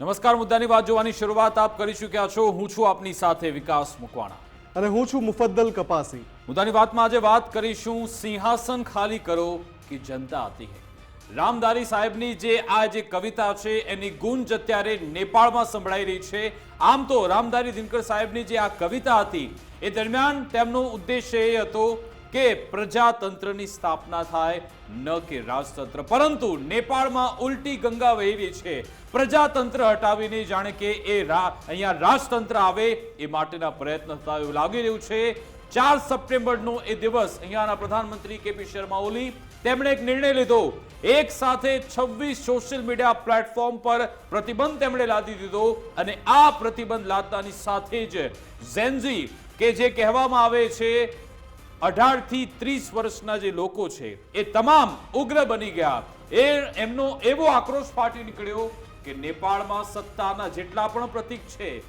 નમસ્કાર મુદ્દાની વાત જોવાની શરૂઆત આપ કરી ચૂક્યા છો. હું છું આપની સાથે વિકાસ મુકવાણા. અને હું છું મુફદ્દલ કપાસી. મુદ્દાની વાતમાં આજે વાત કરીશું સિંહાસન ખાલી કરો કે જનતા આતી હૈ? રામદારી સાહેબની જે આ જે કવિતા છે એની ગુંજ અત્યારે નેપાળમાં સંભળાઈ રહી છે. આમ તો રામદારી દિનકર સાહેબની જે આ કવિતા હતી એ દરમિયાન તેમનો ઉદ્દેશ્ય એ હતો કે પ્રજાતંત્રની સ્થાપના થાય, ન કે રાજતંત્ર. પરંતુ નેપાળમાં ઉલટી ગંગા વહેવી છે. પ્રજાતંત્ર હટાવીને જાણે કે એ અહીંયા રાજતંત્ર આવે એ માટેના પ્રયત્ન થતા એવું લાગી રહ્યું છે. ચાર સપ્ટેમ્બરનો એ દિવસ અહીંયાના પ્રધાનમંત્રી કેપી શર્મા ઓલી, તેમણે એક નિર્ણય લીધો. એક સાથે 26 સોશિયલ મીડિયા પ્લેટફોર્મ પર પ્રતિબંધ તેમણે લાદી દીધો અને આ પ્રતિબંધ લાદતાની સાથે જ ઝેન્ઝી, કે જે કહેવામાં આવે છે અઢારથી ત્રીસ વર્ષના જે લોકો છે, એ તમામ ઉગ્ર બની ગયા. એ એમનો એવો આક્રોશ ફાટી નીકળ્યો કે નેપાળમાં સત્તાના જેટલા પણ પ્રતિક છે,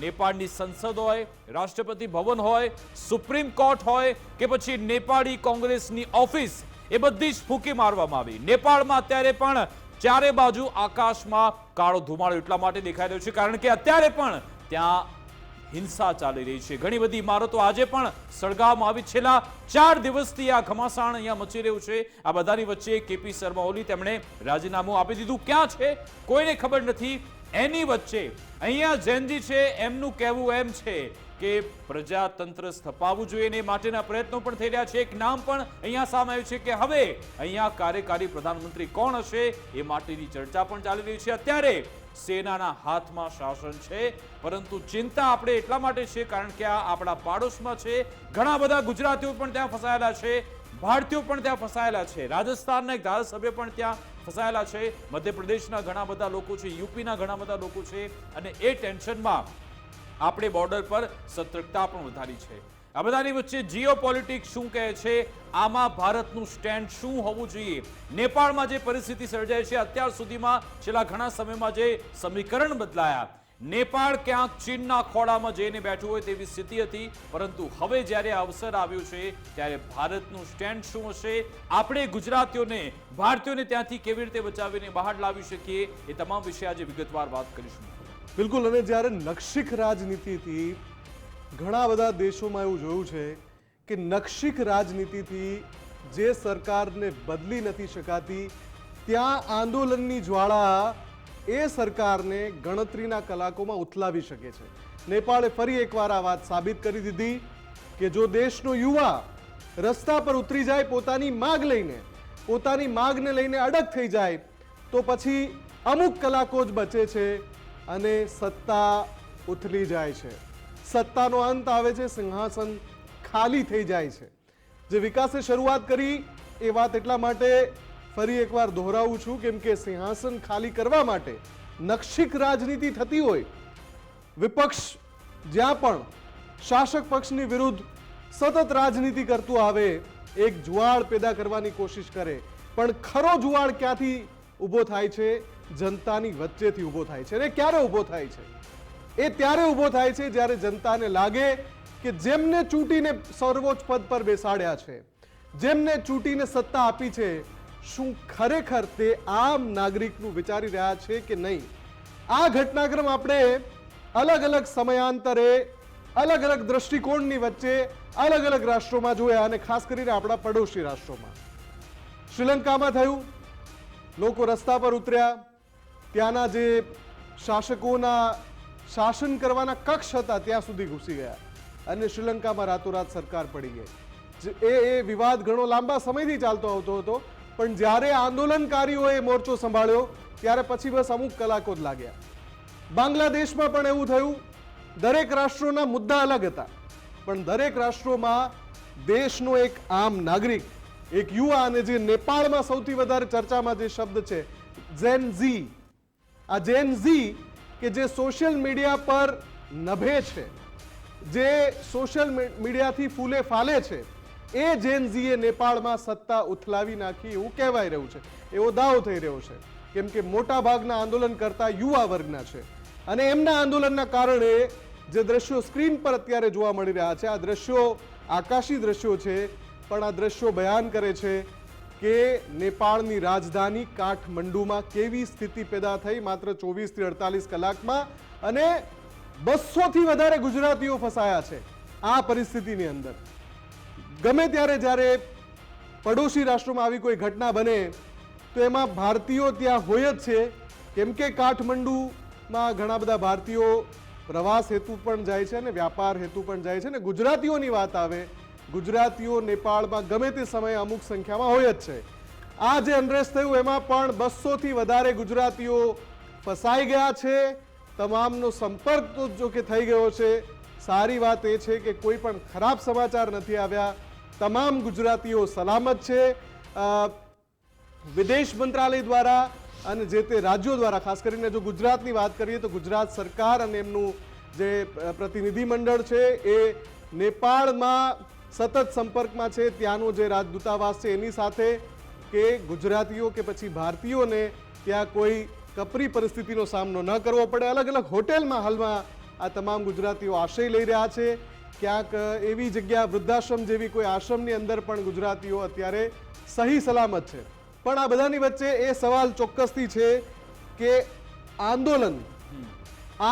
નેપાળની સંસદ હોય, રાષ્ટ્રપતિ ભવન હોય, સુપ્રીમ કોર્ટ હોય કે પછી નેપાળી કોંગ્રેસની ઓફિસ, એ બધી જ ફૂંકી મારવામાં આવી. નેપાળમાં અત્યારે પણ ચારે બાજુ આકાશમાં કાળો ધુમાડો એટલા માટે દેખાઈ રહ્યો છે, કારણ કે અત્યારે પણ ત્યાં હિંસા ચાલી રહી છે. ઘણી બધી ઇમારતો આજે પણ સળગાવવામાં આવી છેલ્લા ચાર દિવસથી આ ઘમાસાણ અહીંયા મચી રહ્યું છે. આ બધાની વચ્ચે કેપી શર્મા ઓલી તેમણે રાજીનામું આપી દીધું. ક્યાં છે? કોઈને ખબર નથી. એની વચ્ચે અહીંયા જૈનજી છે, એમનું કહેવું એમ છે. કે પ્રજાતંત્ર સ્થપાવવું જોઈએ ને માટેના પ્રયત્નો પણ થઈ રહ્યા છે. એક નામ પણ અહીંયા સામે આવ્યું છે કે હવે અહીંયા કાર્યકારી પ્રધાનમંત્રી કોણ હશે એ માટેની ચર્ચા પણ ચાલી રહી છે. અત્યારે સેનાના હાથમાં શાસન છે, પરંતુ ચિંતા આપણે એટલા માટે છે કારણ કે આ આપણા પાડોશમાં છે. ઘણા બધા ગુજરાતીઓ પણ ત્યાં ફસાયેલા છે, ભારતીયો પણ ત્યાં ફસાયેલા છે, રાજસ્થાનના એક ધારાસભ્ય પણ ત્યાં ફસાયેલા છે, મધ્યપ્રદેશના ઘણા બધા લોકો છે, યુપીના ઘણા બધા લોકો છે અને એ ટેન્શનમાં આપણે બોર્ડર પર સતર્કતા પણ વધારી છે. આ બધાની વચ્ચે જીઓ પોલિટિક્સ શું કહે છે? આમાં ભારતનું સ્ટેન્ડ શું હોવું જોઈએ? નેપાળમાં જે પરિસ્થિતિ સર્જાય છે, અત્યાર સુધીમાં છેલ્લા ઘણા સમયમાં જે સમીકરણ બદલાયા. નેપાળ ક્યાંક ચીનના ખોળામાં જઈને બેઠું હોય તેવી સ્થિતિ હતી, પરંતુ હવે જ્યારે અવસર આવ્યો છે, ત્યારે ભારતનું સ્ટેન્ડ શું હશે? આપણે ગુજરાતીઓને, ભારતીયોને ત્યાંથી કેવી રીતે બચાવીને બહાર લાવી શકીએ? એ તમામ વિશે આજે વિગતવાર વાત કરીશું. બિલકુલ, અને જ્યારે નક્ષિક રાજનીતિથી ઘણા બધા દેશોમાં એવું જોયું છે કે નક્ષિક રાજનીતિથી જે સરકારને બદલી નથી શકાતી, ત્યાં આંદોલનની જ્વાળા એ સરકારને ગણતરીના કલાકોમાં ઉથલાવી શકે છે. નેપાળે ફરી એકવાર આ વાત સાબિત કરી દીધી કે જો દેશનો યુવા રસ્તા પર ઉતરી જાય પોતાની માગ લઈને, પોતાની માગને લઈને અડગ થઈ જાય, તો પછી અમુક કલાકો જ બચે છે અને સત્તા ઉથલી જાય છે. સત્તાનો અંત આવે છે, સિંહાસન ખાલી થઈ જાય છે. જે વિકાસે શરૂઆત કરી, એ વાત એટલા માટે ફરી એકવાર દોહરાવું છું કેમ કે સિંહાસન ખાલી કરવા માટે નક્ષિક રાજનીતિ થતી હોય, વિપક્ષ જ્યાં પણ શાસક પક્ષની વિરુદ્ધ સતત રાજનીતિ કરતું આવે, એક જુવાળ પેદા કરવાની કોશિશ કરે. પણ ખરો જુવાળ ક્યાંથી ઊભો થાય છે? જનતાની વચ્ચેથી ઊભો થાય છે અને ક્યારે ઊભો થાય છે? એ ત્યારે ઊભો થાય છે જ્યારે જનતાને લાગે કે જેમને ચૂંટીને સર્વોચ્ચ પદ પર બેસાડ્યા છે, જેમને ચૂંટીને સત્તા આપી છે, શું ખરેખર તે આમ નાગરિકનું વિચારી રહ્યા છે કે નહીં? આ ઘટનાક્રમ આપણે અલગ અલગ સમયાંતરે, અલગ અલગ દ્રષ્ટિકોણની વચ્ચે, અલગ અલગ રાષ્ટ્રોમાં જોયા અને ખાસ કરીને આપણા પડોશી રાષ્ટ્રોમાં. શ્રીલંકામાં થયું, લોકો રસ્તા પર ઉતર્યા ત્યાંના જે શાસકોના શાસન કરવાના કક્ષ હતા, ત્યાં સુધી ઘૂસી ગયા અને શ્રીલંકામાં રાતોરાત સરકાર પડી ગઈ. એ એ વિવાદ ઘણો લાંબા સમયથી ચાલતો આવતો હતો, પણ જ્યારે આંદોલનકારીઓએ મોરચો સંભાળ્યો, ત્યારે પછી બસ અમુક કલાકો જ લાગ્યા. બાંગ્લાદેશમાં પણ એવું થયું, દરેક રાષ્ટ્રોના મુદ્દા અલગ હતા, પણ દરેક રાષ્ટ્રોમાં દેશનો એક આમ નાગરિક, એક યુવા અને જે નેપાળમાં સૌથી વધારે ચર્ચામાં જે શબ્દ છે ઝેન ઝી આ જેન ઝી કે જે સોશિયલ મીડિયા પર નભે છે, જે સોશિયલ મીડિયાથી ફૂલે ફાલે છે, એ જેન ઝીએ નેપાળમાં સત્તા ઉથલાવી નાખી એવું કહેવાય રહ્યું છે. એવો દાવો થઈ રહ્યો છે કેમ કે મોટા ભાગના આંદોલન કરતા યુવા વર્ગના છે. અને એમના આંદોલનના કારણે જે દ્રશ્યો સ્ક્રીન પર અત્યારે જોવા મળી રહ્યા છે, આ દ્રશ્યો આકાશી દ્રશ્યો છે, પણ આ દ્રશ્યો બયાન કરે છે કે નેપાળની રાજધાની કાઠમંડુમાં કેવી સ્થિતિ પેદા થઈ? માત્ર ચોવીસથી અડતાલીસ કલાકમાં અને બસોથી વધારે ગુજરાતીઓ ફસાયા છે આ પરિસ્થિતિની અંદર. ગમે ત્યારે જ્યારે પડોશી રાષ્ટ્રોમાં આવી કોઈ ઘટના બને, તો એમાં ભારતીયો ત્યાં હોય જ છે. કેમ કે કાઠમંડુમાં ઘણા બધા ભારતીયો પ્રવાસ હેતુ પણ જાય છે અને વ્યાપાર હેતુ પણ જાય છે અને ગુજરાતીઓની વાત આવે ગુજરાતીઓ નેપાળમાં ગમે તે સમયે અમુક સંખ્યામાં હોય જ છે. આ જે અનરેસ્ટ થયું, એમાં પણ બસોથી વધારે ગુજરાતીઓ ફસાઈ ગયા છે. તમામનો સંપર્ક તો જો કે થઈ ગયો છે. સારી વાત એ છે કે કોઈ પણ ખરાબ સમાચાર નથી આવ્યા. તમામ ગુજરાતીઓ સલામત છે. વિદેશ મંત્રાલય દ્વારા અને જે તે રાજ્યો દ્વારા, ખાસ કરીને જો ગુજરાતની વાત કરીએ તો ગુજરાત સરકાર અને એમનું જે પ્રતિનિધિમંડળ છે એ નેપાળમાં સતત સંપર્કમાં છે ત્યાંનો જે રાજદૂતાવાસ છે, એની સાથે કે ગુજરાતીઓ કે પછી ભારતીયોને ત્યાં કોઈ કપરી પરિસ્થિતિનો સામનો ન કરવો પડે. અલગ અલગ હોટેલમાં હાલમાં આ તમામ ગુજરાતીઓ આશ્રય લઈ રહ્યા છે. ક્યાંક એવી જગ્યા વૃદ્ધાશ્રમ જેવી કોઈ આશ્રમની અંદર પણ ગુજરાતીઓ અત્યારે સહી સલામત છે. પણ આ બધાની વચ્ચે એ સવાલ ચોક્કસથી છે કે આંદોલન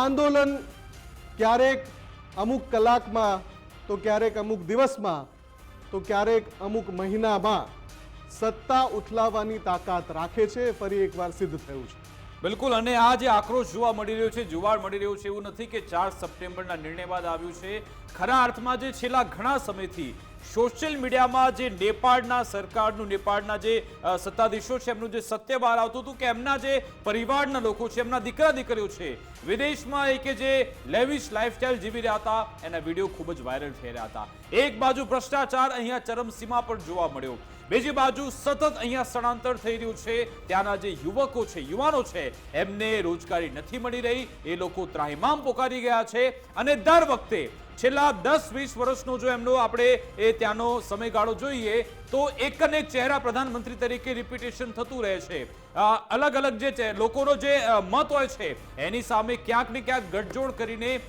આંદોલન ક્યારેક અમુક કલાકમાં તો ક્યારેક અમુક દિવસમાં, તો ક્યારેક અમુક મહિનામાં સત્તા ઉથલાવવાની તાકાત રાખે છે, ફરી એકવાર સિદ્ધ થયું છે. બિલકુલ, અને આ જે આક્રોશ જોવા મળી રહ્યો છે જુવાળ મળી રહ્યો છે, એવું નથી કે ચાર સપ્ટેમ્બરના નિર્ણય બાદ આવ્યું છે. ખરા અર્થમાં જે છેલ્લા ઘણા સમયથી સોશિયલ મીડિયામાં જે નેપાળના સરકારનું, નેપાળના જે સત્તાધીશો છે, એમનું જે સત્ય બહાર આવતું હતું કે એમના જે પરિવારના લોકો છે, એમના દીકરા દીકરીઓ છે, વિદેશમાં એ કે જે લેવિશ લાઇફસ્ટાઇલ જીવી રહ્યા હતા, એના વીડિયો ખૂબ જ વાયરલ થઈ રહ્યા હતા. એક બાજુ ભ્રષ્ટાચાર અહીંયા ચરમસીમા પર જોવા મળ્યો. બીજી બાજુ સતત અહીંયા સ્થળાંતર થઈ રહ્યું છે. ત્યાંના જે યુવકો છે, યુવાનો છે, એમને રોજગારી નથી મળી રહી. એ લોકો ત્રાહિમામ પોકારી ગયા છે અને દર વખતે છેલ્લા દસ, વીસ વર્ષનો જો એમનો આપણે એ ત્યાંનો સમયગાળો જોઈએ, તો એક અને એક ચહેરા પ્રધાનમંત્રી તરીકે રિપીટેશન થતું રહે છે. અલગ અલગ જે લોકોનો જે મત હોય છે, એની સામે ક્યાંક ને ક્યાંક ગઠજોડ કરીને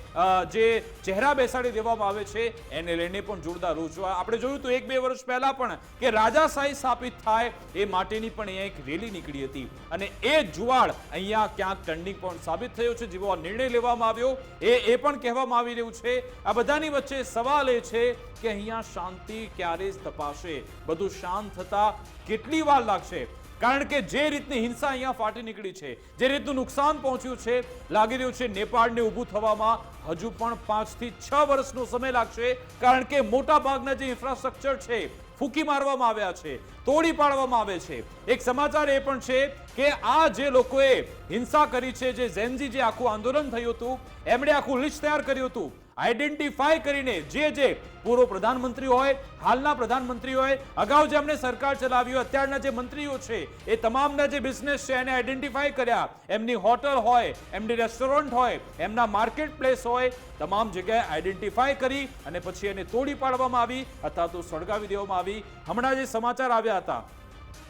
જે ચહેરા બેસાડી દેવામાં આવે છે, એને લઈને પણ જોરદાર રોજવા આપણે જોયું તો એક બે વર્ષ પહેલા પણ કે રાજાશાહી સ્થાપિત થાય એ માટેની પણ અહીંયા એક રેલી નીકળી હતી. અને એ જુવાળ અહીંયા ક્યાંક ટર્નિંગ પોઈન્ટ સાબિત થયો છે, જેવો નિર્ણય લેવામાં આવ્યો. એ એ પણ કહેવામાં આવી રહ્યું છે. બધાની વચ્ચે સવાલ એ છે કે અહીંયા શાંતિ ક્યારે તપાશે? બધું શાંત થતા કેટલી વાર લાગશે? કારણ કે જે રીતની હિંસા અહીંયા ફાટી નીકળી છે, જે રીતનું નુકસાન પહોંચ્યું છે, લાગી રહ્યું છે નેપાળને ઊભું થવામાં હજુ પણ પાંચથી છ વર્ષનો સમય લાગશે, કારણ કે મોટા ભાગના જે ઇન્ફ્રાસ્ટ્રક્ચર છે, ફૂંકી મારવામાં આવ્યા છે, તોડી પાડવામાં આવે છે. એક સમાચાર એ પણ છે કે આ જે લોકોએ હિંસા કરી છે, જે ઝેનજી જે આખું આંદોલન થયું હતું, એમણે આખું લિસ્ટ તૈયાર કર્યું હતું. આઈડેન્ટિફાઈ કરીને જે જે પૂર્વ પ્રધાનમંત્રી હોય, હાલના પ્રધાનમંત્રી હોય, અગાઉ જેમણે સરકાર ચલાવી હોય અત્યારના જે મંત્રીઓ છે, એ તમામના જે બિઝનેસ છે, એને આઈડેન્ટિફાય કર્યા. એમની હોટલ હોય, એમની રેસ્ટોરન્ટ હોય, એમના માર્કેટ પ્લેસ હોય, તમામ જગ્યાએ આઈડેન્ટિફાય કરી અને પછી એને તોડી પાડવામાં આવી, અથવા તો સળગાવી દેવામાં આવી. હમણાં જે સમાચાર આવ્યા હતા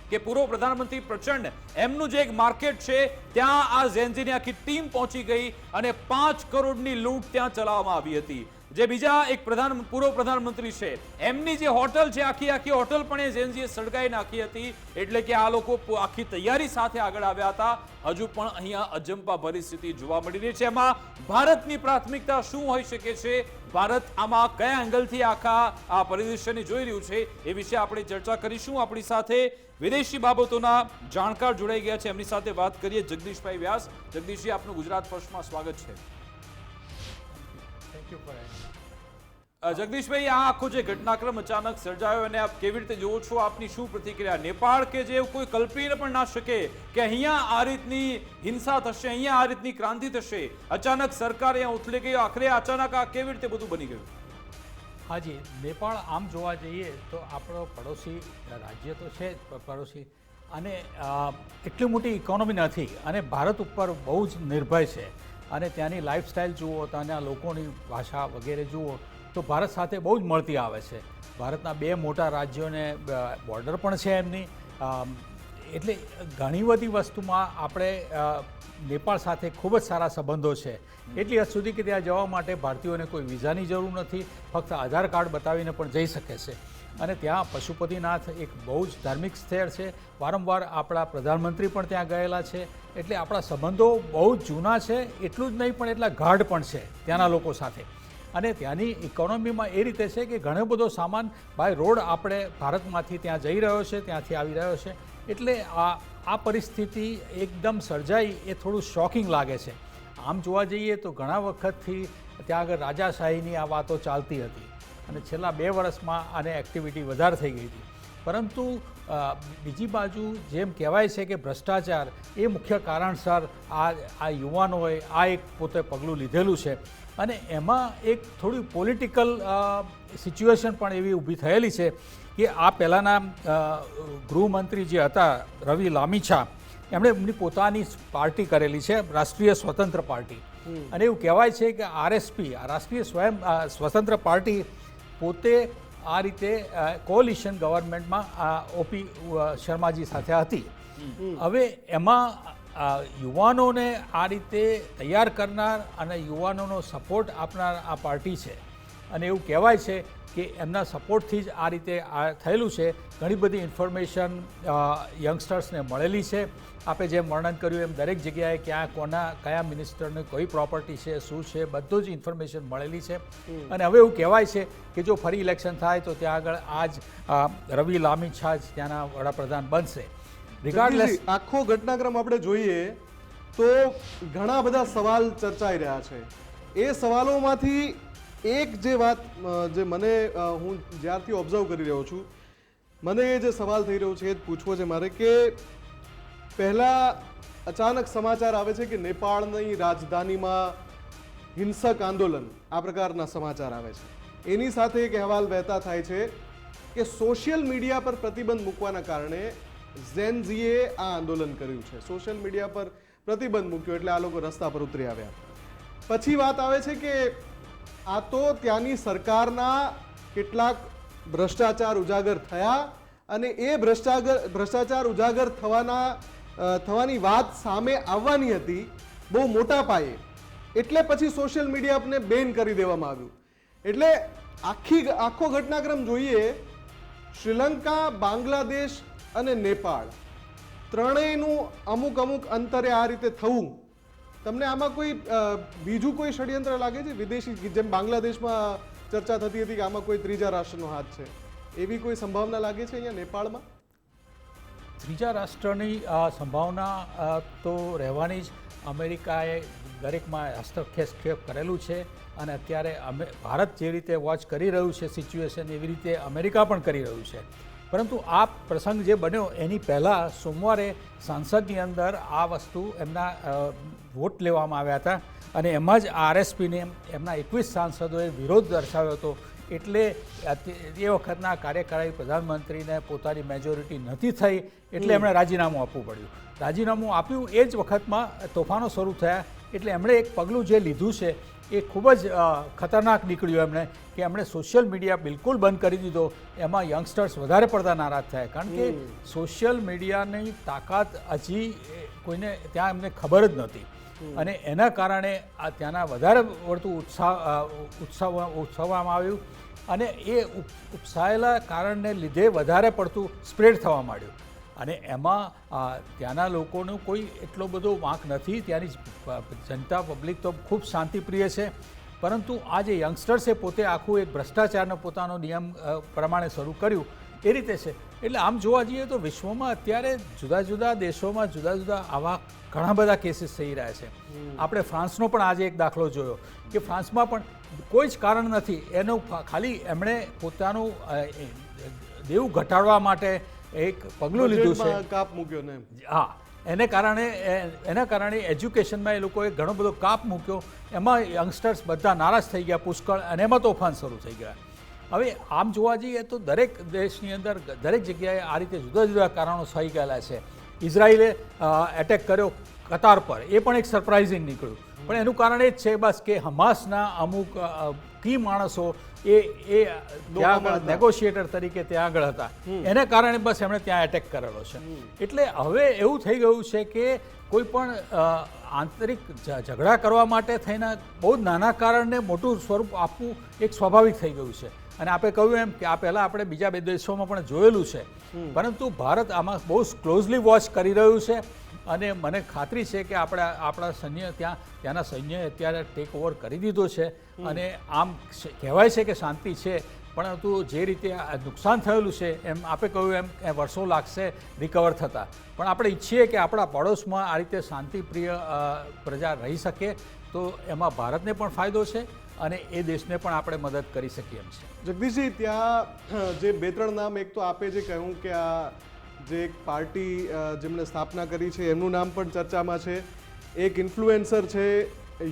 કે પૂર્વ પ્રધાનમંત્રી પ્રચંડ. એમનું જે એક માર્કેટ છે, ત્યાં આ ઝેનજીની આખી ટીમ પહોંચી ગઈ અને પાંચ કરોડની લૂંટ ત્યાં ચલાવવામાં આવી હતી. જે બીજા એક પ્રધાન, પૂર્વ પ્રધાનમંત્રી છે, એમની જે હોટલ છે, આખી આખી હોટલ પણ એ ઝેનજીએ સળગાઈ નાખી હતી. એટલે કે આ લોકો આખી તૈયારી સાથે આગળ આવ્યા હતા. હજુ પણ અહીંયા અજંપા પરિસ્થિતિ જોવા મળી રહી છે. એમાં ભારતની પ્રાથમિકતા શું હોઈ શકે છે? ભારત આમાં કયા એંગલથી આખા આ પરિદૃશ્યને જોઈ રહ્યું છે એ વિશે આપણે ચર્ચા કરીશું. આપણી સાથે વિદેશી બાબતોના જાણકાર જોડાઈ ગયા છે. એમની સાથે વાત કરીએ જગદીશભાઈ વ્યાસ. જગદીશજી આપનું ગુજરાત ફર્સ્ટમાં સ્વાગત છે. થેન્ક અ, જગદીશભાઈ, આ આખો જે ઘટનાક્રમ અચાનક સર્જાયો અને આપ કેવી રીતે જોવો છો? આપની શું પ્રતિક્રિયા? નેપાળ કે જે કોઈ કલ્પીને પણ ના શકે કે અહીંયા આ રીતની હિંસા થશે, અહીંયા આ રીતની ક્રાંતિ થશે. અચાનક સરકાર અહીંયા ઉથલી ગઈ, આખરે અચાનક આ કેવી રીતે બધું બની ગયું? હાજી, નેપાળ આમ જોવા જઈએ તો આપણો પડોશી રાજ્ય તો છે જ પડોશી. અને એટલી મોટી ઇકોનોમી નથી અને ભારત ઉપર બહુ જ નિર્ભય છે. અને ત્યાંની લાઈફસ્ટાઈલ જુઓ, ત્યાંના લોકોની ભાષા વગેરે જુઓ તો ભારત સાથે બહુ જ મળતી આવે છે. ભારતના બે મોટા રાજ્યોને બોર્ડર પણ છે એમની. એટલે ઘણી બધી વસ્તુમાં આપણે નેપાળ સાથે ખૂબ જ સારા સંબંધો છે. એટલી હદ સુધી કે ત્યાં જવા માટે ભારતીયોને કોઈ વિઝાની જરૂર નથી. ફક્ત આધાર કાર્ડ બતાવીને પણ જઈ શકે છે. અને ત્યાં પશુપતિનાથ એક બહુ જ ધાર્મિક સ્થળ છે. વારંવાર આપણા પ્રધાનમંત્રી પણ ત્યાં ગયેલા છે. એટલે આપણા સંબંધો બહુ જૂના છે. એટલું જ નહીં પણ એટલા ગાઢ પણ છે ત્યાંના લોકો સાથે. અને ત્યાંની ઇકોનોમીમાં એ રીતે છે કે ઘણો બધો સામાન બાય રોડ આપણે ભારતમાંથી ત્યાં જઈ રહ્યો છે, ત્યાંથી આવી રહ્યો છે. એટલે આ આ પરિસ્થિતિ એકદમ સર્જાઈ, એ થોડું શોકિંગ લાગે છે. આમ જોવા જઈએ તો ઘણા વખતથી ત્યાં આગળ રાજાશાહીની આ વાતો ચાલતી હતી. અને છેલ્લા બે વર્ષમાં આને એક્ટિવિટી વધારે થઈ ગઈ હતી. પરંતુ બીજી બાજુ જેમ કહેવાય છે કે ભ્રષ્ટાચાર એ મુખ્ય કારણસર આ આ યુવાનોએ આ એક પોતે પગલું લીધેલું છે. અને એમાં એક થોડી પોલિટિકલ સિચ્યુએશન પણ એવી ઊભી થયેલી છે કે આ પહેલાંના ગૃહમંત્રી જે હતા રવિ લામીછા એમણે એમની પોતાની પાર્ટી કરેલી છે રાષ્ટ્રીય સ્વતંત્ર પાર્ટી. અને એવું કહેવાય છે કે આરએસપી આ રાષ્ટ્રીય સ્વયં સ્વતંત્ર પાર્ટી પોતે આ રીતે કોલિશન ગવર્મેન્ટમાં ઓપી શર્માજી સાથે હતી. હવે એમાં યુવાનોને આ રીતે તૈયાર કરનાર અને યુવાનોનો સપોર્ટ આપનાર આ પાર્ટી છે. અને એવું કહેવાય છે કે એમના સપોર્ટથી જ આ રીતે આ થયેલું છે. ઘણી બધી ઇન્ફોર્મેશન યંગસ્ટર્સને મળેલી છે. આપણે જેમ વર્ણન કર્યું એમ દરેક જગ્યાએ ક્યાં કોના કયા મિનિસ્ટરને કઈ પ્રોપર્ટી છે શું છે બધું જ ઇન્ફોર્મેશન મળેલી છે. અને હવે એવું કહેવાય છે કે જો ફરી ઇલેક્શન થાય તો ત્યાં આગળ આજ રવિ લામી છા જ ત્યાંના વડાપ્રધાન બનશે. રિગાર્ડલેસ આખો ઘટનાક્રમ આપણે જોઈએ તો ઘણા બધા સવાલ ચર્ચાઈ રહ્યા છે. એ સવાલોમાંથી એક જે વાત જે મને હું જ્યારથી ઓબ્ઝર્વ કરી રહ્યો છું મને એ જે સવાલ થઈ રહ્યો છે એ જ પૂછવો છે મારે કે પહેલા અચાનક સમાચાર આવે છે કે નેપાળની રાજધાનીમાં હિંસક આંદોલન આ પ્રકારના સમાચાર આવે છે. એની સાથે એક અહેવાલ વહેતા થાય છે કે સોશિયલ મીડિયા પર પ્રતિબંધ મૂકવાના કારણે ઝેનઝીએ આ આંદોલન કર્યું છે. સોશિયલ મીડિયા પર પ્રતિબંધ મૂક્યો એટલે આ લોકો રસ્તા પર ઉતરી આવ્યા. પછી વાત આવે છે કે આ તો ત્યાંની સરકારના કેટલાક ભ્રષ્ટાચાર ઉજાગર થયા અને એ ભ્રષ્ટાચાર ભ્રષ્ટાચાર ઉજાગર થવાના થવાની વાત સામે આવવાની હતી બહુ મોટા પાયે. એટલે પછી સોશિયલ મીડિયા આપને બેન કરી દેવામાં આવ્યું. એટલે આખી આખો ઘટનાક્રમ જોઈએ, શ્રીલંકા, બાંગ્લાદેશ અને નેપાળ. ત્રણેયનું અમુક અમુક અંતરે આ રીતે થવું. તમને આમાં કોઈ બીજું કોઈ ષડયંત્ર લાગે છે? વિદેશી જેમ બાંગ્લાદેશમાં ચર્ચા થતી હતી કે આમાં કોઈ ત્રીજા રાષ્ટ્રનો હાથ છે. એવી કોઈ સંભાવના લાગે છે અહીંયા નેપાળમાં? ત્રીજા રાષ્ટ્રની સંભાવના તો રહેવાની જ અમેરિકાએ દરેકમાં હસ્તક્ષેપ કરેલું છે અને અત્યારે અમે, ભારત જે રીતે વોચ કરી રહ્યું છે સિચ્યુએશન એવી રીતે અમેરિકા પણ કરી રહ્યું છે. પરંતુ આ પ્રસંગ જે બન્યો, એની પહેલાં સોમવારે સાંસદની અંદર આ વસ્તુ એમના વોટ લેવામાં આવ્યા હતા અને એમાં જ આરએસપીને એમના એકવીસ સાંસદોએ વિરોધ દર્શાવ્યો હતો એટલે એ વખતના કાર્યકારી પ્રધાનમંત્રીને પોતાની મેજોરિટી નથી થઈ એટલે એમણે રાજીનામું આપવું પડ્યું. રાજીનામું આપ્યું એ જ વખતમાં તોફાનો શરૂ થયા એટલે એમણે એક પગલું જે લીધું છે એ ખૂબ જ ખતરનાક નીકળ્યું એમણે કે એમણે સોશિયલ મીડિયા બિલકુલ બંધ કરી દીધો એમાં યંગસ્ટર્સ વધારે પડતા નારાજ થયા. કારણ કે સોશિયલ મીડિયાની તાકાત હજી કોઈને ત્યાં એમને ખબર જ નહોતી. અને એના કારણે આ ત્યાંના વધારે પડતું ઉત્સાહ ઉત્સવ ઉત્સવવામાં આવ્યું અને એ ઉપ- ઉપસાયેલા કારણને લીધે વધારે પડતું સ્પ્રેડ થવા માંડ્યું. અને એમાં ત્યાંના લોકોનો કોઈ એટલો બધો વાંક નથી. ત્યાંની જનતા પબ્લિક તો ખૂબ શાંતિપ્રિય છે. પરંતુ આ જે યંગસ્ટર્સે પોતે આખું એક ભ્રષ્ટાચારનો પોતાનો નિયમ પ્રમાણે શરૂ કર્યું, એ રીતે છે. એટલે આમ જોવા જઈએ તો વિશ્વમાં અત્યારે જુદા જુદા દેશોમાં જુદા જુદા આવા ઘણા બધા કેસીસ થઈ રહ્યા છે. આપણે ફ્રાન્સનો પણ આજે એક દાખલો જોયો કે ફ્રાન્સમાં પણ કોઈ જ કારણ નથી. એનું ખાલી એમણે પોતાનું દેવું ઘટાડવા માટે એક પગલું લીધું છે. કાપ મૂક્યો ને હા. એને કારણે એ- એના કારણે એજ્યુકેશનમાં એ લોકોએ ઘણો બધો કાપ મૂક્યો. એમાં યંગસ્ટર્સ બધા નારાજ થઈ ગયા પુષ્કળ અને એમાં તોફાન શરૂ થઈ ગયા. હવે આમ જોવા જઈએ તો દરેક દેશની અંદર દરેક જગ્યાએ આ રીતે જુદા જુદા કારણો થઈ ગયેલા છે. ઇઝરાયલે એટેક કર્યો કતાર પર. એ પણ એક સરપ્રાઇઝિંગ નીકળ્યું. પણ એનું કારણ એ જ છે બસ કે હમાસના અમુક કી માણસો એ એ ત્યાં આગળ નેગોશિએટર તરીકે ત્યાં આગળ હતા. એને કારણે બસ એમણે ત્યાં એટેક કરેલો છે. એટલે હવે એવું થઈ ગયું છે કે કોઈ પણ આંતરિક ઝઘડા કરવા માટે થઈને બહુ નાના કારણને મોટું સ્વરૂપ આપવું એક સ્વાભાવિક થઈ ગયું છે. અને આપણે કહ્યું એમ કે આ પહેલાં આપણે બીજા બે દેશોમાં પણ જોયેલું છે. પરંતુ ભારત આમાં બહુ ક્લોઝલી વોચ કરી રહ્યું છે અને મને ખાતરી છે કે આપણા આપણા સૈન્ય ત્યાં ત્યાંના સૈન્યએ અત્યારે ટેક ઓવર કરી દીધો છે અને આમ કહેવાય છે કે શાંતિ છે પરંતુ જે રીતે આ નુકસાન થયેલું છે એમ આપે કહ્યું એમ એ વર્ષો લાગશે રિકવર થતાં. પણ આપણે ઈચ્છીએ કે આપણા પડોશમાં આ રીતે શાંતિપ્રિય પ્રજા રહી શકે તો એમાં ભારતને પણ ફાયદો છે અને એ દેશને પણ આપણે મદદ કરી શકીએ એમ છે. જગદીશજી, ત્યાં જે બે ત્રણ નામ એક તો આપે જે કહ્યું કે આ જે એક પાર્ટી જેમણે સ્થાપના કરી છે, એમનું નામ પણ ચર્ચામાં છે. એક ઇન્ફ્લુએન્સર છે,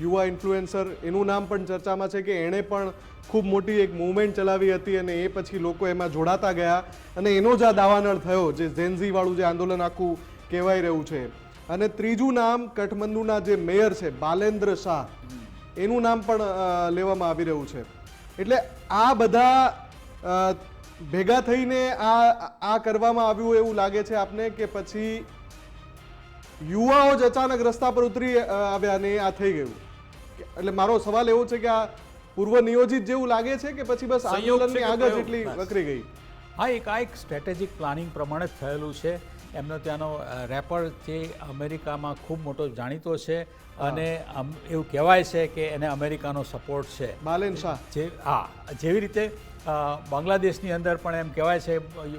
યુવા ઇન્ફ્લુએન્સર, એનું નામ પણ ચર્ચામાં છે કે એણે પણ ખૂબ મોટી એક મૂવમેન્ટ ચલાવી હતી અને એ પછી લોકો એમાં જોડાતા ગયા અને એનો જ આ દાવાનળ થયો, જે ઝેન્ઝી વાળું જે આંદોલન આખું કહેવાય રહ્યું છે. અને ત્રીજું નામ, કઠમંડુના જે મેયર છે, બાલેન્દ્ર શાહ. એનું નામ પણ લેવામાં આવી રહ્યું છે. એટલે આ બધા ભેગા થઈને આ આ કરવામાં આવ્યું એવું લાગે છે આપને કે પછી યુવાઓ જ અચાનક રસ્તા પર ઉતરી આવ્યા ને આ થઈ ગયું? એટલે મારો સવાલ એવો છે કે આ પૂર્વ નિયોજિત જેવું લાગે છે કે પછી બસ આંદોલનની આગળ જેટલી એટલી વકરી ગઈ? હા એક આ એક સ્ટ્રેટેજિક પ્લાનિંગ પ્રમાણે જ થયેલું છે. એમનો ત્યાંનો રેપર જે અમેરિકામાં ખૂબ મોટો જાણીતો છે અને એવું કહેવાય છે કે એને અમેરિકાનો સપોર્ટ છે. માલિન શાહ. જે હા જેવી રીતે બાંગ્લાદેશની અંદર પણ એમ કહેવાય છે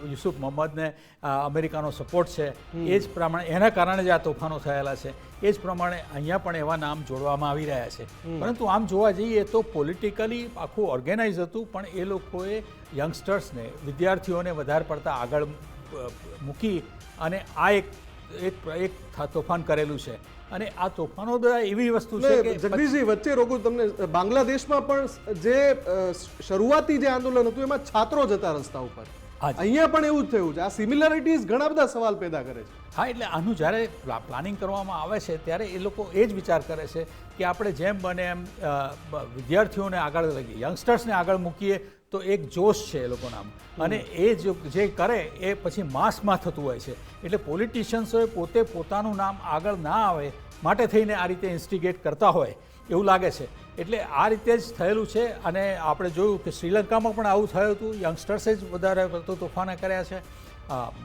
યુસુફ મોહમ્મદને અમેરિકાનો સપોર્ટ છે. એ જ પ્રમાણે એના કારણે જ આ તોફાનો થયેલા છે. એ જ પ્રમાણે અહીંયા પણ એવા નામ જોડવામાં આવી રહ્યા છે. પરંતુ આમ જોવા જઈએ તો પોલિટિકલી આખું ઓર્ગેનાઇઝ હતું પણ એ લોકોએ યંગસ્ટર્સને વિદ્યાર્થીઓને વધારે પડતા આગળ મૂકી અને આ એક એક એક તોફાન કરેલું છે. અને આ તોફાનો બધા એવી વસ્તુ છે કે જગદીશજી વચ્ચે રોગો તમને બાંગ્લાદેશમાં પણ જે શરૂઆતી જે આંદોલન હતું એમાં છાત્રો જતા રસ્તા ઉપર. હા અહીંયા પણ એવું જ થયું છે. આ સિમિલારિટીઝ ઘણા બધા સવાલ પેદા કરે છે. હા એટલે આનું જ્યારે પ્લાનિંગ કરવામાં આવે છે ત્યારે એ લોકો એ જ વિચાર કરે છે કે આપણે જેમ બને એમ વિદ્યાર્થીઓને આગળ લઈએ યંગસ્ટર્સને આગળ મૂકીએ તો એક જોશ છે એ લોકોનામાં અને એ જો જે કરે એ પછી માસમાં થતું હોય છે. એટલે પોલિટિશિયન્સોએ પોતે પોતાનું નામ આગળ ના આવે માટે થઈને આ રીતે ઇન્સ્ટિગેટ કરતા હોય એવું લાગે છે. એટલે આ રીતે જ થયેલું છે અને આપણે જોયું કે શ્રીલંકામાં પણ આવું થયું હતું. યંગસ્ટર્સે જ વધારે પડતું તોફાને કર્યા છે.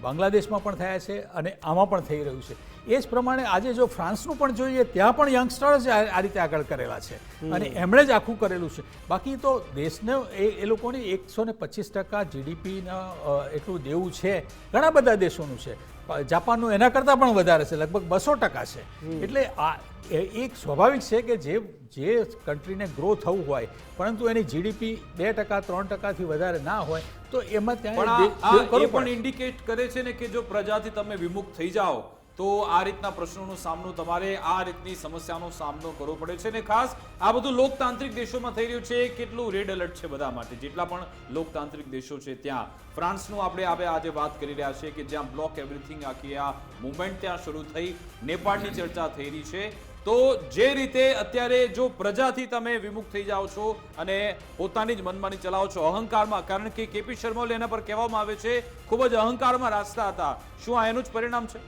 બાંગ્લાદેશમાં પણ થયા છે અને આમાં પણ થઈ રહ્યું છે. એ જ પ્રમાણે આજે જો ફ્રાન્સનું પણ જોઈએ ત્યાં પણ યંગસ્ટર્સ આ આ રીતે આગળ કરેલા છે અને એમણે જ આખું કરેલું છે. બાકી તો દેશને એ એ લોકોની એકસો ને પચીસ ટકા જીડીપીના એટલું દેવું છે. ઘણા બધા દેશોનું છે. જાપાનનું એના કરતાં પણ વધારે છે લગભગ બસો ટકા છે. એટલે આ એક સ્વાભાવિક છે કે જે જે કન્ટ્રીને ગ્રો થવું હોય પરંતુ એની જીડીપી બે ટકા ત્રણ ટકાથી વધારે ના હોય તો એમાં ત્યાં પણ ઇન્ડિકેટ કરે છે ને કે જો પ્રજાથી તમે વિમુખ થઈ જાઓ તો આ રીતના પ્રશ્નોનો સામનો તમારે આ રીતની સમસ્યાનો સામનો કરવો પડે છે ને ખાસ આ બધું લોકતાંત્રિક દેશોમાં થઈ રહ્યું છે. કેટલું રેડ એલર્ટ છે બધા માટે? જેટલા પણ લોકતાંત્રિક દેશો છે ત્યાં. ફ્રાન્સનું આપણે આપણે આજે વાત કરી રહ્યા છીએ કે જ્યાં બ્લોક એવરીથિંગ આખી આ મુવમેન્ટ ત્યાં શરૂ થઈ, નેપાળની ચર્ચા થઈ રહી છે. તો જે રીતે અત્યારે જો પ્રજાથી તમે વિમુખ થઈ જાઓ છો અને પોતાની જ મનમાની ચલાવો છો અહંકારમાં, કારણ કે કેપી શર્મા એના પર કહેવામાં આવે છે, ખૂબ જ અહંકારમાં રાસ્તા હતા. શું આ એનું જ પરિણામ છે?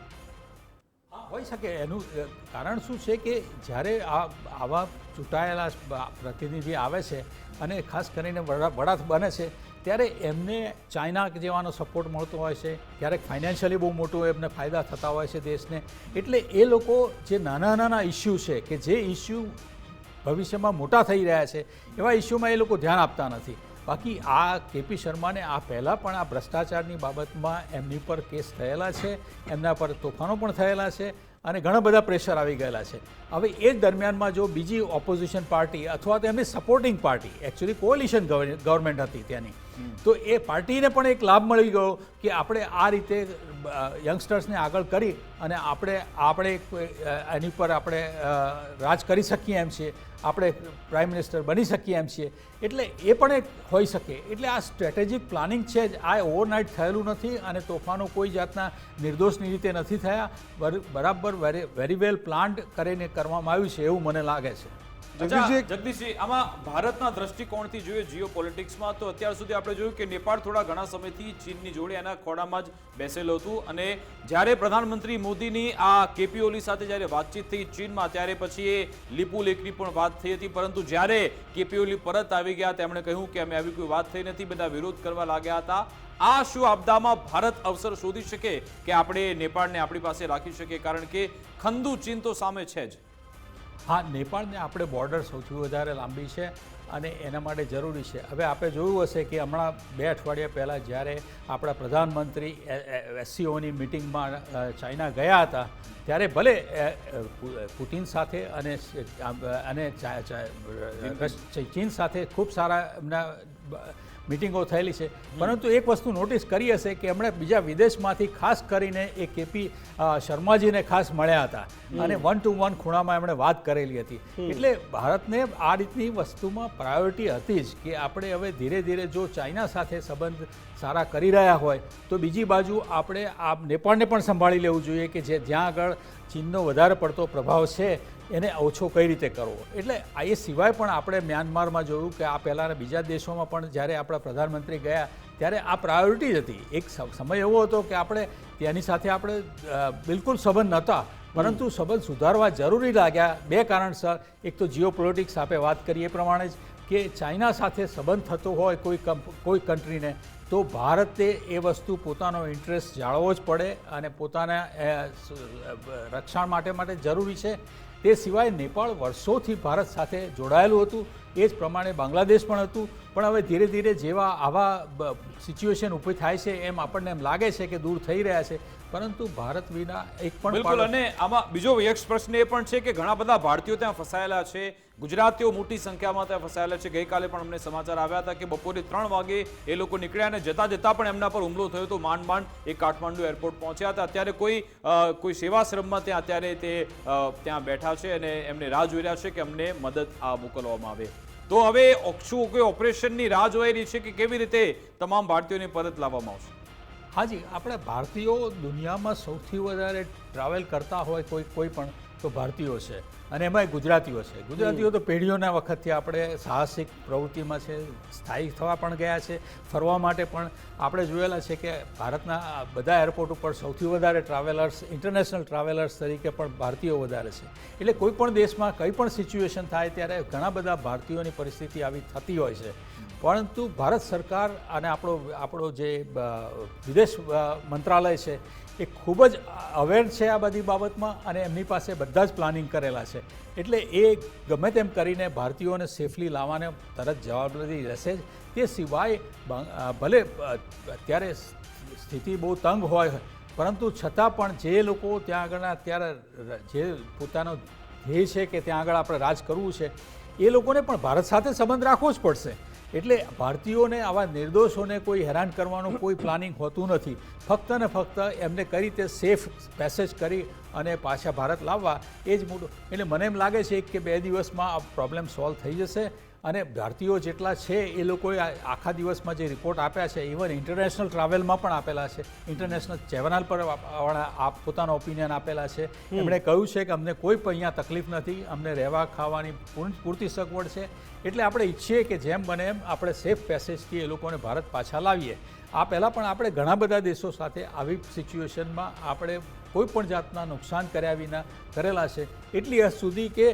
હોઈ શકે. એનું કારણ શું છે કે જ્યારે આ, આવા ચૂંટાયેલા પ્રતિનિધિ આવે છે અને ખાસ કરીને વડા બને છે, ત્યારે એમને ચાઇના જેવાનો સપોર્ટ મળતો હોય છે. ક્યારેક ફાઇનાન્શિયલી બહુ મોટું એમને ફાયદા થતા હોય છે દેશને. એટલે એ લોકો જે નાના નાના ઇસ્યુ છે કે જે ઇસ્યુ ભવિષ્યમાં મોટા થઈ રહ્યા છે, એવા ઇસ્યુમાં એ લોકો ધ્યાન આપતા નથી. બાકી આ કેપી શર્માને આ પહેલાં પણ આ ભ્રષ્ટાચારની બાબતમાં એમની પર કેસ થયેલા છે, એમના પર તોફાનો પણ થયેલા છે અને ઘણા બધા પ્રેશર આવી ગયેલા છે. હવે એ દરમિયાનમાં જો બીજી ઓપોઝિશન પાર્ટી અથવા તો એમની supporting party actually coalition government હતી ત્યાંની તો એ પાર્ટીને પણ એક લાભ મળી ગયો કે આપણે આ રીતે યંગસ્ટર્સને આગળ કરી અને આપણે આપણે એની પર આપણે રાજ કરી શકીએ એમ છીએ, આપણે પ્રાઇમ મિનિસ્ટર બની શકીએ એમ છીએ. એટલે એ પણ એક હોઈ શકે. એટલે આ સ્ટ્રેટેજિક પ્લાનિંગ છે જ. આ ઓવરનાઇટ થયેલું નથી અને તોફાનો કોઈ જાતના નિર્દોષની રીતે નથી થયા. બર- બરાબર, વેરી વેરી વેલ પ્લાન્ડ કરીને કરવામાં આવ્યું છે એવું મને લાગે છે. જગદીશજી આમાં ભારતના દ્રષ્ટિકોણથી જોઈએ જીઓ પોલિટિક્સમાં તો અત્યાર સુધી આપણે જોયું કે નેપાળ થોડા ઘણા સમયથી ચીનની જોડે એના ખોડામાં જ બેસેલું હતું. અને જ્યારે પ્રધાનમંત્રી મોદીની આ કેપી ઓલી સાથે જ્યારે વાતચીત થઈ ચીનમાં ત્યારે પછી એ લીપુ લેખની પણ વાત થઈ હતી. પરંતુ જ્યારે કેપી ઓલી પરત આવી ગયા તેમણે કહ્યું કે અમે આવી કોઈ વાત થઈ નથી. બધા વિરોધ કરવા લાગ્યા હતા. આ શું આપદામાં ભારત અવસર શોધી શકે કે આપણે નેપાળને આપણી પાસે રાખી શકીએ? કારણ કે ખંદુ ચીન તો સામે છે જ. હા, નેપાળને આપણે બોર્ડર સૌથી વધારે લાંબી છે અને એના માટે જરૂરી છે. હવે આપણે જોયું હશે કે હમણાં બે અઠવાડિયા પહેલાં જ્યારે આપણા પ્રધાનમંત્રી એસસીઓની મિટિંગમાં ચાઇના ગયા હતા, ત્યારે ભલે પુતિન સાથે અને અને ચીન સાથે ખૂબ સારા એમના મિટિંગો થયેલી છે. પરંતુ એક વસ્તુ નોટિસ કરી હશે કે એમણે બીજા વિદેશમાંથી ખાસ કરીને એ કેપી શર્માજીને ખાસ મળ્યા હતા. અને વન ટુ વન ખૂણામાં એમણે વાત કરેલી હતી. એટલે ભારતને આ રીતની વસ્તુમાં પ્રાયોરિટી હતી જ કે આપણે હવે ધીરે ધીરે જો ચાઇના સાથે સંબંધ સારા કરી રહ્યા હોય તો બીજી બાજુ આપણે આ નેપાળને પણ સંભાળી લેવું જોઈએ કે જે જ્યાં આગળ ચીનનો વધારે પડતો પ્રભાવ છે, એને ઓછો કઈ રીતે કરવો? એટલે આ એ સિવાય પણ આપણે મ્યાનમારમાં જોયું કે આ પહેલાંના બીજા દેશોમાં પણ જ્યારે આપણા પ્રધાનમંત્રી ગયા, ત્યારે આ પ્રાયોરિટી જ હતી. એક સમ- સમય એવો હતો કે આપણે તેની સાથે આપણે બિલકુલ સંબંધ નહોતા. પરંતુ સંબંધ સુધારવા જરૂરી લાગ્યા. બે કારણસર. એક તો જીઓ પોલિટિક્સ આપણે વાત કરીએ પ્રમાણે જ. કે ચાઇના સાથે સંબંધ થતો હોય કોઈ કંપ- કોઈ કન્ટ્રીને તો ભારતે એ વસ્તુ પોતાનો ઇન્ટરેસ્ટ જાળવવો જ પડે અને પોતાના રક્ષણ માટે માટે જરૂરી છે. તે સિવાય નેપાળ વર્ષોથી ભારત સાથે જોડાયેલું હતું. એ જ પ્રમાણે બાંગ્લાદેશ પણ હતું. પણ હવે ધીરે ધીરે જેવા આવા સિચ્યુએશન ઊભી થાય છે એમ આપણને એમ લાગે છે કે દૂર થઈ રહ્યા છે. પરંતુ ભારત વિના એક પણ બિલકુલ અને આમાં બીજો યક્ષ પ્રશ્ન એ પણ છે કે ઘણા બધા ભારતીયો ત્યાં ફસાયેલા છે. ગુજરાતીઓ મોટી સંખ્યામાં ત્યાં ફસાયેલા છે. ગઈકાલે પણ અમને સમાચાર આવ્યા હતા કે બપોરે ત્રણ વાગે એ લોકો નીકળ્યા અને જતા જતા પણ એમના પર હુમલો થયો તો માંડ માંડ એ કાઠમાંડુ એરપોર્ટ પહોંચ્યા હતા. અત્યારે કોઈ કોઈ સેવાશ્રમમાં ત્યાં અત્યારે તે ત્યાં બેઠા છે અને એમને રાહ જોઈ રહ્યા છે કે અમને મદદ આ મોકલવામાં આવે. તો હવે શું કોઈ ઓપરેશનની રાહ જોઈ રહી છે કે કેવી રીતે તમામ ભારતીયોને પરત લાવવામાં આવશે? હાજી આપણે ભારતીયો દુનિયામાં સૌથી વધારે ટ્રાવેલ કરતા હોય કોઈ કોઈ પણ તો ભારતીયો છે. અને એમાંય ગુજરાતીઓ છે. ગુજરાતીઓ તો પેઢીઓના વખતથી આપણે સાહસિક પ્રવૃત્તિમાં છે સ્થાયી થવા પણ ગયા છે. ફરવા માટે પણ આપણે જોયેલા છે કે ભારતના બધા એરપોર્ટ ઉપર સૌથી વધારે ટ્રાવેલર્સ ઇન્ટરનેશનલ ટ્રાવેલર્સ તરીકે પણ ભારતીયો વધારે છે. એટલે કોઈ પણ દેશમાં કંઈ પણ સિચ્યુએશન થાય ત્યારે ઘણા બધા ભારતીયોની પરિસ્થિતિ આવી થતી હોય છે. પરંતુ ભારત સરકાર અને આપણો આપણો જે વિદેશ મંત્રાલય છે એ ખૂબ જ અવેર છે આ બધી બાબતમાં અને એમની પાસે બધા જ પ્લાનિંગ કરેલા છે. એટલે એ ગમે તેમ કરીને ભારતીયોને સેફલી લાવવાને તરત જવાબદારી રહેશે જ. તે સિવાય ભલે અત્યારે સ્થિતિ બહુ તંગ હોય, પરંતુ છતાં પણ જે લોકો ત્યાં આગળના અત્યારે જે પોતાનો ધ્યેય છે કે ત્યાં આગળ આપણે રાજ કરવું છે, એ લોકોને પણ ભારત સાથે સંબંધ રાખવો જ પડશે. એટલે ભારતીયોને આવા નિર્દોષોને કોઈ હેરાન કરવાનું કોઈ પ્લાનિંગ હોતું નથી. ફક્ત ને ફક્ત એમને કઈ રીતે સેફ પેસેજ કરી અને પાછા ભારત લાવવા એ જ મોટું એટલે મને એમ લાગે છે કે બે દિવસમાં આ પ્રોબ્લેમ સોલ્વ થઈ જશે. અને ભારતીયો જેટલા છે એ લોકોએ આ આખા દિવસમાં જે રિપોર્ટ આપ્યા છે ઇવન ઇન્ટરનેશનલ ટ્રાવેલમાં પણ આપેલા છે. ઇન્ટરનેશનલ ચેનલ પર આપ પોતાનો ઓપિનિયન આપેલા છે. એમણે કહ્યું છે કે અમને કોઈ પણ અહીંયા તકલીફ નથી અમને રહેવા ખાવાની પૂરતી સગવડ છે. એટલે આપણે ઈચ્છીએ કે જેમ બને એમ આપણે સેફ પેસેજથી એ લોકોને ભારત પાછા લાવીએ. આ પહેલાં પણ આપણે ઘણા બધા દેશો સાથે આવી સિચ્યુએશનમાં આપણે કોઈ પણ જાતના નુકસાન કર્યા વિના કરેલા છે. એટલી હદ સુધી કે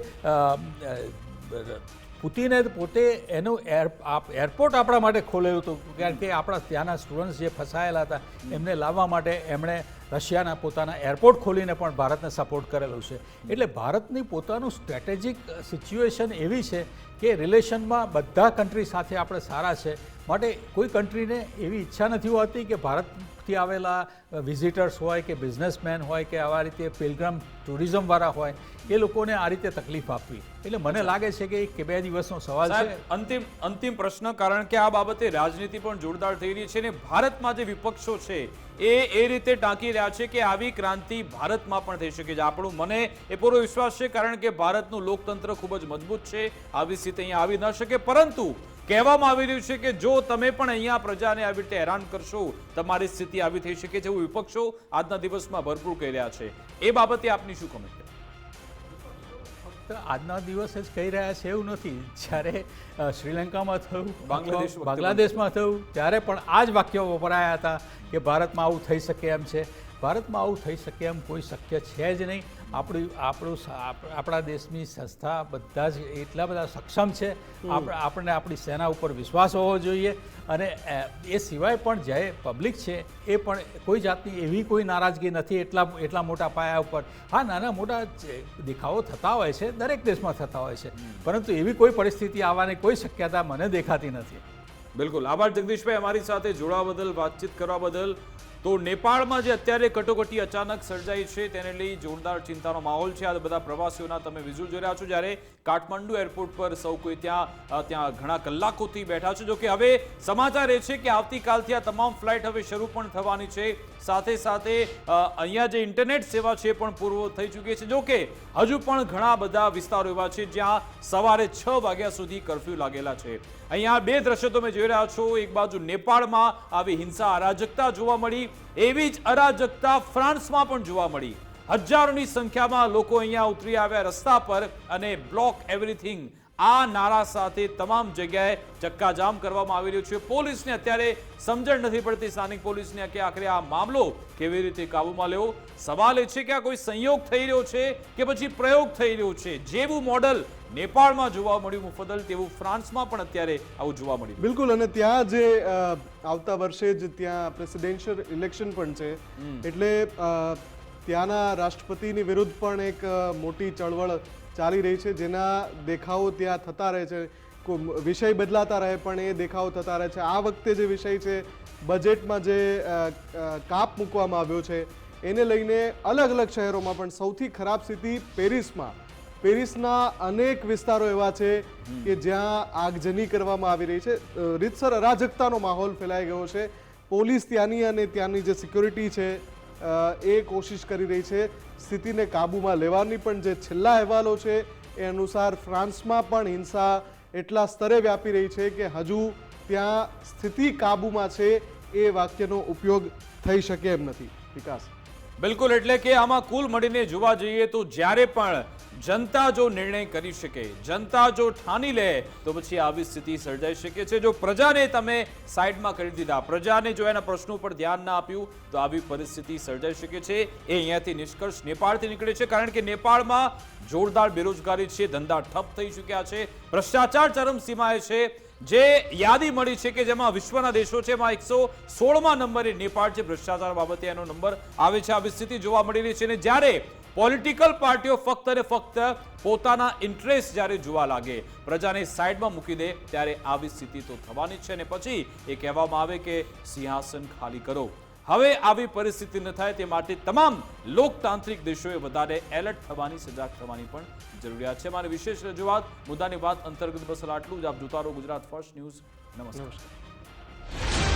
પુતિને પોતે એનું એર આપ- એરપોર્ટ આપણા માટે ખોલેલું હતું. કારણ કે આપણા ત્યાંના સ્ટુડન્ટ્સ જે ફસાયેલા હતા, એમને લાવવા માટે એમણે રશિયાના પોતાના એરપોર્ટ ખોલીને પણ ભારતને સપોર્ટ કરેલું છે. એટલે ભારતની પોતાનું સ્ટ્રેટેજિક સિચ્યુએશન એવી છે કે રિલેશનમાં બધા કન્ટ્રી સાથે આપણે સારા છે. માટે કોઈ કન્ટ્રીને એવી ઈચ્છા નથી હોતી કે ભારતથી આવેલા વિઝિટર્સ હોય કે બિઝનેસમેન હોય કે આવા રીતે પિલગ્રમ ટુરિઝમવાળા હોય એ લોકોને આ રીતે તકલીફ આપવી. એટલે મને લાગે છે કે એક કે બે દિવસનો સવાલ છે. અંતિમ અંતિમ પ્રશ્ન કારણ કે આ બાબતે રાજનીતિ પણ જોરદાર થઈ રહી છે અને ભારતમાં જે વિપક્ષો છે એ એ રીતે ટાંકી રહ્યા છે કે આવી ક્રાંતિ ભારતમાં પણ થઈ શકે છે. આપણું મને એ પૂરો વિશ્વાસ છે કારણ કે ભારતનું લોકતંત્ર ખૂબ જ મજબૂત છે. આવી સ્થિતિ અહીંયા આવી ન શકે. પરંતુ કહેવામાં આવી રહ્યું છે કે જો તમે પણ અહીંયા પ્રજાને આવી રીતે હેરાન કરશો, તમારી સ્થિતિ આવી થઈ શકે છે એવું વિપક્ષો આજના દિવસમાં ભરપૂર કહી રહ્યા છે. એ બાબતે આપની શું કમેન્ટ ફક્ત આજના દિવસે જ કહી રહ્યા છે એવું નથી. જ્યારે શ્રીલંકામાં થયું બાંગ્લાદેશ બાંગ્લાદેશમાં થયું ત્યારે પણ આ જ વાક્યો વપરાયા હતા કે ભારતમાં આવું થઈ શકે એમ છે. ભારતમાં આવું થઈ શકે એમ કોઈ શક્ય છે જ નહીં. આપણી આપણું આપણા દેશની સંસ્થા બધા જ એટલા બધા સક્ષમ છે. આપ- આપણને આપણી સેના ઉપર વિશ્વાસ હોવો જોઈએ અને એ સિવાય પણ જે પબ્લિક છે એ પણ કોઈ જાતની એવી કોઈ નારાજગી નથી એટલા એટલા મોટા પાયા ઉપર. હા નાના મોટા દેખાવો થતા હોય છે દરેક દેશમાં થતા હોય છે. પરંતુ એવી કોઈ પરિસ્થિતિ આવવાની કોઈ શક્યતા મને દેખાતી નથી. બિલકુલ. આભાર જગદીશભાઈ અમારી સાથે જોડાવા બદલ વાતચીત કરવા બદલ. તો નેપાળમાં જે અત્યારે કટોકટી અચાનક સર્જાઈ છે, તેને લઈ જોરદાર ચિંતાનો માહોલ છે. આ બધા પ્રવાસીઓના તમે વિઝ્યુઅલ જોઈ રહ્યા છો. જ્યારે કાઠમંડુ એરપોર્ટ પર સૌ કોઈ ત્યાં ત્યાં ઘણા કલાકોથી બેઠા છે. જો કે હવે સમાચાર એ છે કે આવતીકાલથી આ તમામ ફ્લાઇટ હવે શરૂ પણ થવાની છે. સાથે સાથે અહીંયા જે ઇન્ટરનેટ સેવા છે પણ પૂર્વ થઈ ચૂકી છે. જો કે હજુ પણ ઘણા બધા વિસ્તારો એવા છે જ્યાં સવારે છ વાગ્યા સુધી કરફ્યુ લાગેલા છે. અહીંયા બે દ્રશ્યો તમે જોઈ રહ્યા છો. એક બાજુ નેપાળમાં આવી હિંસા અરાજકતા જોવા મળી. એવી જ અરાજકતા ફ્રાન્સમાં પણ જોવા મળી. હજારોની સંખ્યામાં લોકો અહીંયા ઉતરી આવ્યા રસ્તા પર અને બ્લોક એવરીથિંગ આ નારા સાથે તમામ જગ્યાએ ચક્કાજામ કરવામાં આવી રહ્યું છે. પોલીસને અત્યારે સમજણ નથી પડતી. સ્થાનિક પોલીસને કે આખરે આ મામલો કેવી રીતે કાબૂમાં લેવો? સવાલ એ છે કે આ કોઈ સંયોગ થઈ રહ્યો છે કે પછી પ્રયોગ થઈ રહ્યો છે? જેવું મોડલ નેપાળમાં જોવા મળ્યું મુફદલ તેવું ફ્રાન્સમાં પણ અત્યારે આવું જોવા મળ્યું. બિલકુલ અને ત્યાં જે આવતા વર્ષે જ ત્યાં પ્રેસિડેન્શિયલ ઇલેક્શન પણ છે. એટલે ત્યાંના રાષ્ટ્રપતિની વિરુદ્ધ પણ એક મોટી ચળવળ ચાલી રહી છે. જેના દેખાવો ત્યાં થતા રહે છે. વિષય બદલાતા રહે પણ એ દેખાવો થતા રહે છે. આ વખતે જે વિષય છે, બજેટમાં જે કાપ મૂકવામાં આવ્યો છે, એને લઈને અલગ અલગ શહેરોમાં પણ સૌથી ખરાબ સ્થિતિ પેરિસમાં. પેરિસના અનેક વિસ્તારો એવા છે કે જ્યાં આગજની કરવામાં આવી રહી છે. રીતસર અરાજકતાનો માહોલ ફેલાઈ ગયો છે. પોલીસ ત્યાંની અને ત્યાંની જે સિક્યોરિટી છે એ કોશિશ કરી રહી છે સ્થિતિને કાબૂમાં લેવાની પણ જે છેલ્લા અહેવાલો છે એ અનુસાર ફ્રાન્સમાં પણ હિંસા એટલા સ્તરે વ્યાપી રહી છે કે હજુ ત્યાં સ્થિતિ કાબૂમાં છે એ વાક્યનો ઉપયોગ થઈ શકે એમ નથી. વિકાસ. બિલકુલ, એટલે કે આમાં કુલ મળીને જોવા જઈએ તો જ્યારે પણ જનતા જો નિર્ણય કરી શકે, જનતા જો ઠાની લે, તો પછી આવી સ્થિતિ સર્જાઈ શકે છે. જો પ્રજાને તમે સાઈડમાં કરી દીધા, પ્રજાને જો એના પ્રશ્નો પર ધ્યાન ના આપ્યું, તો આવી પરિસ્થિતિ સર્જાઈ શકે છે. એ અહીંયાથી નિષ્કર્ષ નેપાળથી નીકળે છે, કારણ કે નેપાળમાં જોરદાર બેરોજગારી છે, ધંધા ઠપ થઈ ચૂક્યા છે. ભ્રષ્ટાચાર ચરમસીમાએ છે. જે યાદી મળી છે કે જેમાં વિશ્વના દેશો છે, એમાં એકસો સોળમાં નંબરે નેપાળ છે. ભ્રષ્ટાચાર બાબતે એનો નંબર આવે છે. આવી સ્થિતિ જોવા મળી રહી છે અને જ્યારે પોલિટિકલ પાર્ટીઓ ફક્ત અને ફક્ત પોતાના ઇન્ટરેસ્ટ જ્યારે જોવા લાગે, પ્રજાને સાઈડમાં મૂકી દે ત્યારે આવી સ્થિતિ તો થવાની છે અને પછી એ કહેવામાં આવે કે સિંહાસન ખાલી કરો. હવે આવી પરિસ્થિતિ ન થાય તે માટે તમામ લોકતાંત્રિક દેશોએ વધારે એલર્ટ થવાની, સજાગ થવાની પણ જરૂરિયાત છે. મારી વિશેષ રજૂઆત, મુદ્દાની વાત અંતર્ગત બસ આટલું જ આપ જોતા રહો ગુજરાત ફર્સ્ટ ન્યૂઝ. નમસ્કાર.